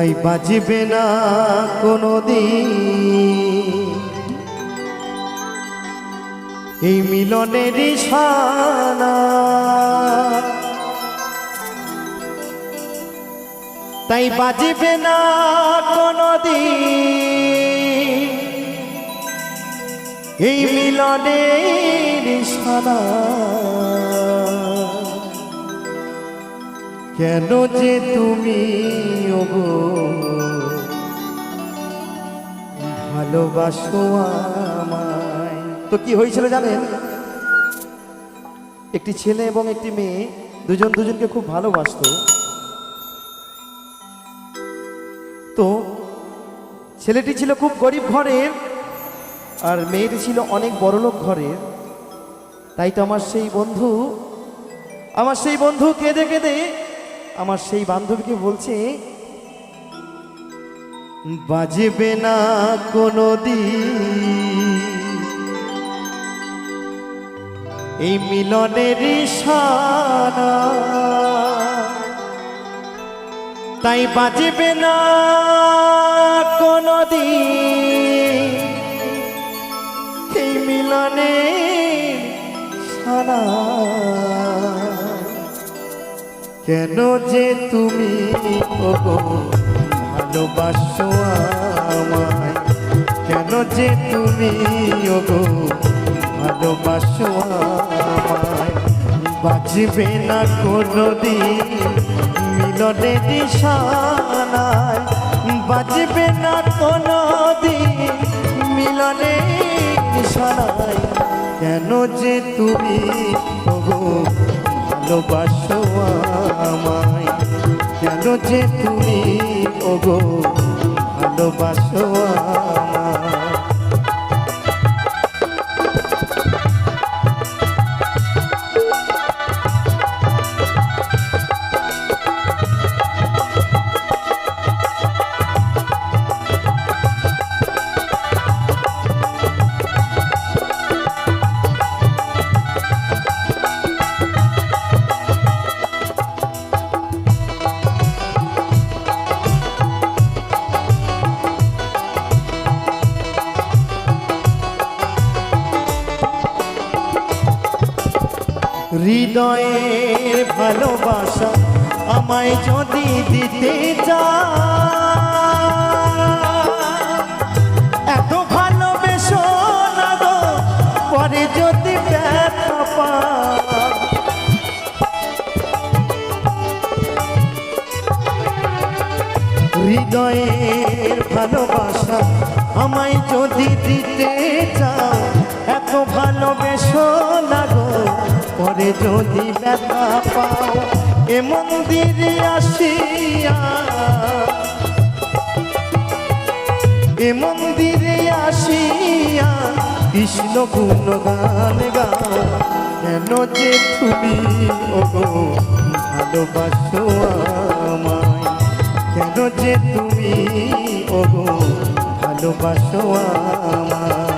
তাই বাজবে না কোনো এই মিলনের তাই বাজবে না কোনো এই মিলনের সানা কেন যে তুমি, ওগো? ভালোবাসো আমায়। তো কি হয়েছিল জানেন? একটি ছেলে এবং একটি মেয়ে, দুজন দুজনকে খুব ভালোবাসতো। তো ছেলেটি ছিল খুব গরিব ঘরের, আর মেয়েটি ছিল অনেক বড়লোক ঘরের। তাই তো আমার সেই বন্ধু, আমার সেই বন্ধু কেঁদে কেঁদে আমার সেই বান্ধবীকে বলছে বাজবে না কোনো এই মিলনের সানা তাই বাজবে না কেন যে তুমি ভালোবাসো আমায়? কেন যে তুমি ওগো, ভালোবাসো আমায়? বাজবে না কোনো দিন মিলনে নিশানায় বাজবে না কোনো দিন মিলনে নিশানায় কেন যে তুমি ভালোবাসো আমায়। কেন যে তুমি ওগো ভালোবাসো আমায় হৃদয়ের ভালোবাসা আমায় যদি দিতে চা এত ভালোবেসো না পরে যদি হৃদয়ের ভালোবাসা আমায় যদি দিতে চাও যদি ব্যথা পাও, এ মন্দিরে আসিয়া, এ মন্দিরে আসিয়া কৃষ্ণ গুণ গান গাও কেন যে তুমি, ওগো, ভালোবাসো আমায়? কেন যে তুমি, ওগো, ভালোবাসো আমায়?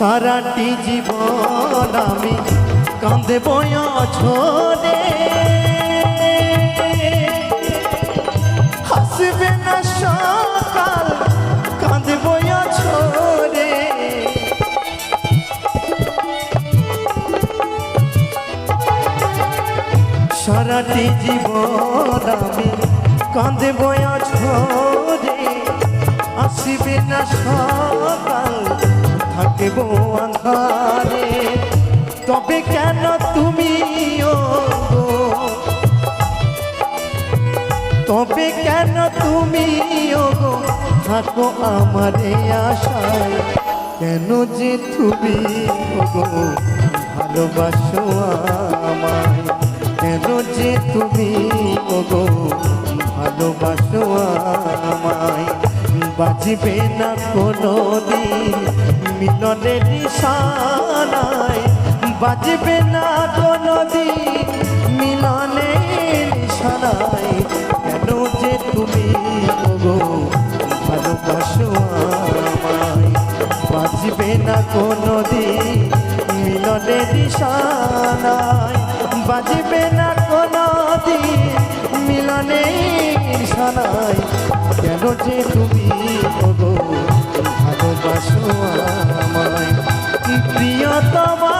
সারাটি জীবন আমি কান্দে ছোড়ে হাসবে না সকাল, কান্দে ছোড়ে সারাটি জীবন আমি কান্দে ছোড়ে আসবে না সকাল থাকব আন্ধারে তবে কেন তুমি? তবে কেন তুমি থাকো আমারে আশায়। কেন যে তুমি ভালোবাসো আমায়। কেন যে তুমি ওগো ভালোবাসো আমায়। বাজবে না কোনো দিন মিলনের নিশানায় বাজবে না কোনো দিন মিলনের নিশানায়। কেন যে তুমি ওগো ভালোবাসো আমায়? বাজবে না কোনো দিন মিলনের নিশানায়। বাজবে না কোনো দিন মিলনের নিশানায়। কেন যে তুমি ওগো প্রিয়তমা।